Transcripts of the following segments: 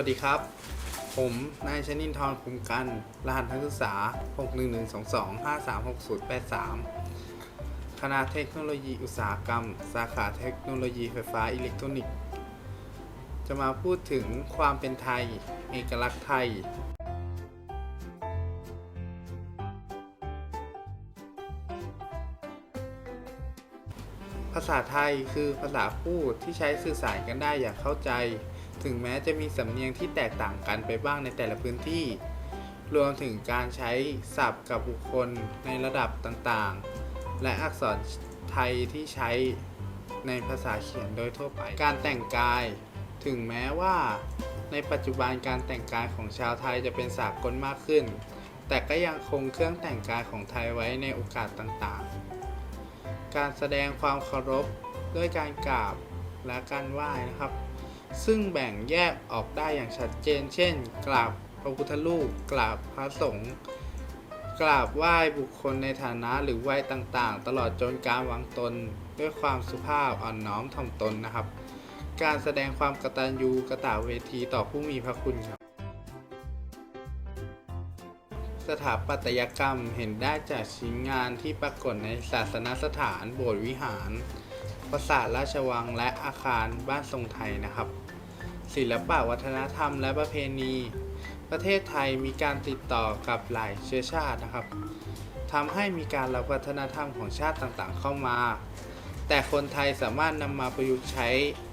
วัสดีครับ ผมนายชนินทร์ภูมิกัน รหัสนักศึกษา 611225363คณะเทคโนโลยีอุตสาหกรรม สาขาเทคโนโลยีไฟฟ้าอิเล็กทรอนิกส์ จะมาพูดถึงความเป็นไทย เอกลักษณ์ไทย ภาษาไทยคือภาษาพูดที่ใช้สื่อสารกันได้อย่างเข้าใจ ถึงแม้จะมีสำเนียงที่แตกต่างกันไปบ้างในแต่ละพื้นที่ รวมถึงการใช้ศัพท์กับบุคคลในระดับต่างๆ และอักษรไทยที่ใช้ในภาษาเขียนโดยทั่วไป การแต่งกาย ถึงแม้ว่าในปัจจุบันการแต่งกายของชาวไทยจะเป็นสากลมากขึ้น แต่ก็ยังคงเครื่องแต่งกายของไทยไว้ในโอกาสต่างๆ การแสดงความเคารพด้วยการกราบและการไหว้นะครับ ซึ่งแบ่งแยกออกได้อย่างชัดเจน เช่น กราบพระพุทธรูป กราบพระสงฆ์ กราบไหว้บุคคลในฐานะหรือไหว้ต่างๆ ตลอดจนการวางตนด้วยความสุภาพอ่อนน้อมถ่อมตนนะครับ การแสดงความกตัญญูกตเวทีต่อผู้มีพระคุณครับ สถาปัตยกรรมเห็นได้จากชิ้นงานที่ปรากฏในศาสนสถานโบสถ์วิหาร ปราสาทราชวังและอาคารบ้านทรงไทยนะครับ ศิลปะวัฒนธรรมและประเพณี ประเทศไทยมีการติดต่อกับหลายเชื้อชาตินะครับทำให้มีการรับวัฒนธรรมของชาติต่างๆ เข้ามา แต่คนไทยสามารถนำมาประยุกต์ใช้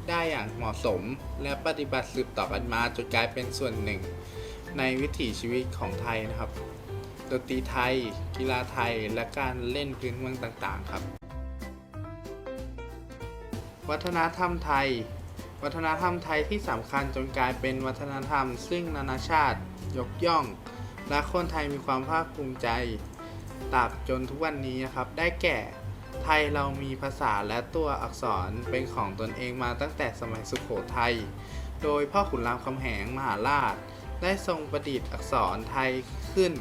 ได้อย่างเหมาะสม และปฏิบัติสืบต่อกันมาจนกลายเป็นส่วนหนึ่ง ในวิถีชีวิตของไทยนะครับ ดนตรีไทย กีฬาไทย และการเล่นพื้นเมืองต่างๆ ครับ วัฒนธรรมไทย วัฒนธรรมไทยที่สำคัญจนกลายเป็นวัฒนธรรม ซึ่งนานาชาติ ยกย่อง และคนไทยมีความภาคภูมิใจตราบจนทุกวันนี้นะครับ ได้แก่ไทยเรามีภาษาและตัวอักษรเป็นของตนเองมาตั้งแต่สมัยสุขโขทัย โดยพ่อขุนรามคำแหงมหาราช ได้ทรงประดิษฐ์อักษรไทยขึ้น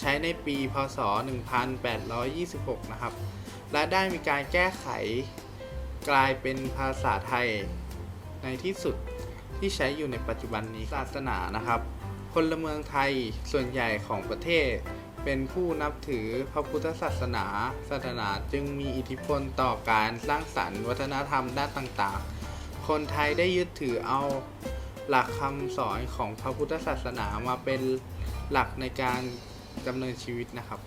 ใช้ในปีพศ 1826 นะครับ และได้มีการแก้ไขกลายเป็นภาษาไทยในที่สุดที่ใช้อยู่ในปัจจุบันนี้ศาสนานะครับพลเมืองไทยส่วนใหญ่ของประเทศ เป็นผู้นับถือพระพุทธศาสนา ศาสนาจึงมีอิทธิพลต่อการสร้างสรรค์วัฒนธรรมด้านต่างๆ คนไทยได้ยึดถือเอาหลักคำสอนของพระพุทธศาสนามาเป็นหลักในการ ดำเนินชีวิตนะครับ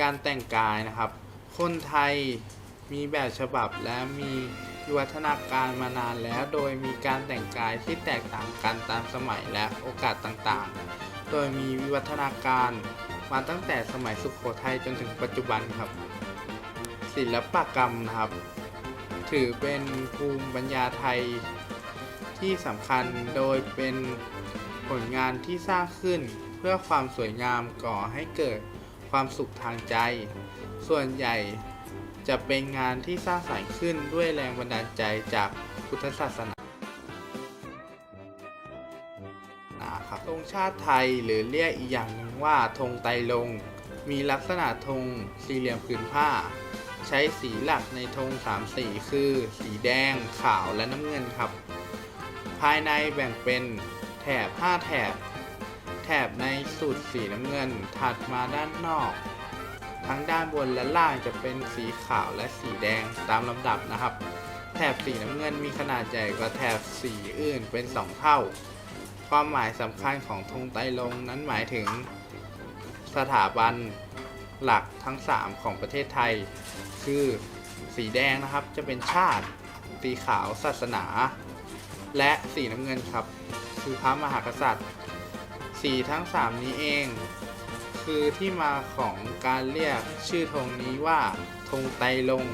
การแต่งกายนะครับ คนไทยมีแบบฉบับและมีวิวัฒนาการมานานแล้วโดยมีการแต่งกายที่แตกต่างกันตามสมัยและโอกาสต่างๆ โดยมีวิวัฒนาการมาตั้งแต่สมัยสุขโขทัยจนถึงปัจจุบันครับ ศิลปกรรมนะครับ ถือเป็นภูมิปัญญาไทยที่สำคัญโดยเป็น ผลงานที่สร้างขึ้นเพื่อความสวยงามก่อให้เกิดความสุขทางใจ ส่วนใหญ่จะเป็นงานที่สร้างสรรค์ขึ้นด้วยแรงบันดาลใจจากพุทธศาสนาครับธงชาติไทยหรือเรียกอีกอย่างหนึ่งว่าธงไตรลงมีลักษณะธงสี่เหลี่ยมผืนผ้า ใช้สีหลักในธงสามสีคือ สีแดง ขาวและน้ำเงินครับ ภายในแบ่งเป็น ถบ 5 แถบ แถบในสุดสีน้ำเงิน ถัดมาด้านนอก ทั้งด้านบนและล่างจะเป็นสีขาวและสีแดงตามลำดับนะครับ แถบสีน้ำเงินมีขนาดใหญ่กว่าแถบสีอื่นเป็น 2 เท่า ความหมายสำคัญของธงไตลงนั้นหมายถึงสถาบันหลักทั้ง 3 ของประเทศไทย คือสีแดงนะครับจะเป็นชาติ สีขาวศาสนา และสีน้ำเงินครับ คือพระมหากษัตริย์ สีทั้ง 3 นี้เอง คือที่มาของการเรียกชื่อธงนี้ว่าธงไตลง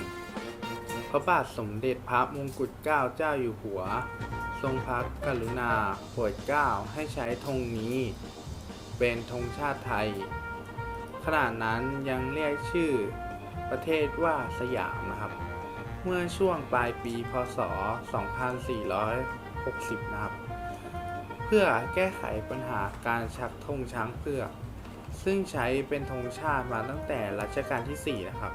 พระบาทสมเด็จพระมงกุฎเกล้าเจ้าอยู่หัว ทรงพระกรุณาโปรดเกล้าให้ใช้ธงนี้ เป็นธงชาติไทย ขณะนั้นยังเรียกชื่อประเทศว่าสยามนะครับ เมื่อช่วงปลายปีพศ 2460 นะครับ เพื่อแก้ไขปัญหาการชักธงช้างเผือกซึ่งใช้เป็นธงชาติมาตั้งแต่รัชกาลที่ 4 นะครับ